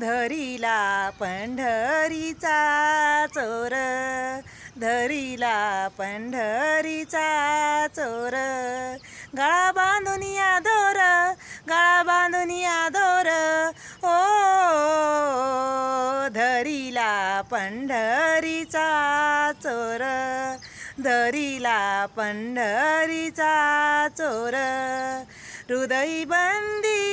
धरीला पंढरीचा चोर. धरीला पंढरीचा चोर. गळा बांधून या दोर गळा बांधून या दोर. ओ धरीला पंढरीचा चोर. धरीला पंढरीचा चोर. हृदय बंदी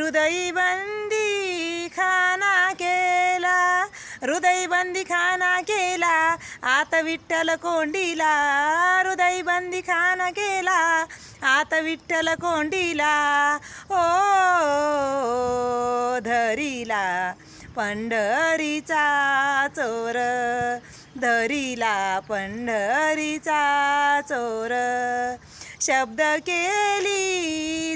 हृदयबंदी खाना केला हृदय बंदी खाना केला आता विठ्ठल कोंडीला हृदय बंदी खाना केला आता विठ्ठल कोंडीला ओ धरीला पंढरीचा चोर धरीला पंढरीचा चोर शब्द केली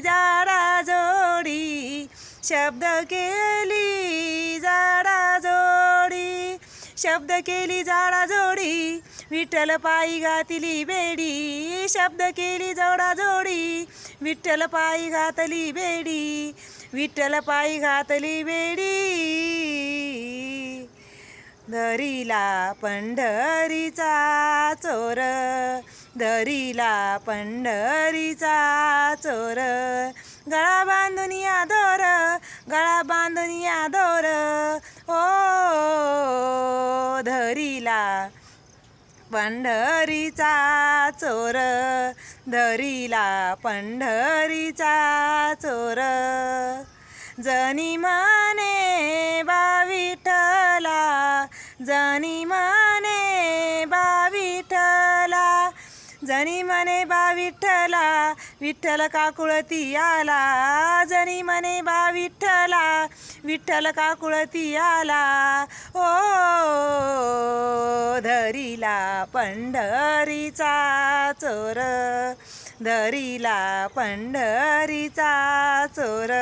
शब्द केली जाडा जोडी. शब्द केली जाडा जोडी. विठ्ठल पायी घातली बेडी. शब्द केली जोडा जोडी. विठ्ठल पायी घातली बेडी. विठ्ठल पायी घातली बेडी. दरीला पंढरीचा चोर. दरीला पंढरीचा चोर. गळा बांधून या दोर गळा बांधून या दोर ओ धरीला पंढरीचा चोर धरीला पंढरीचा चोर. जनी माने बाविठला विठ्ठला जनी माने बाविठला विठ्ठला जनी मने बा विठ्ठला विठ्ठल काकुळती आला जनी मने बा विठ्ठल काकुळती आला ओ धरीला पंढरीचा चोर धरीला पंढरीचा चोर.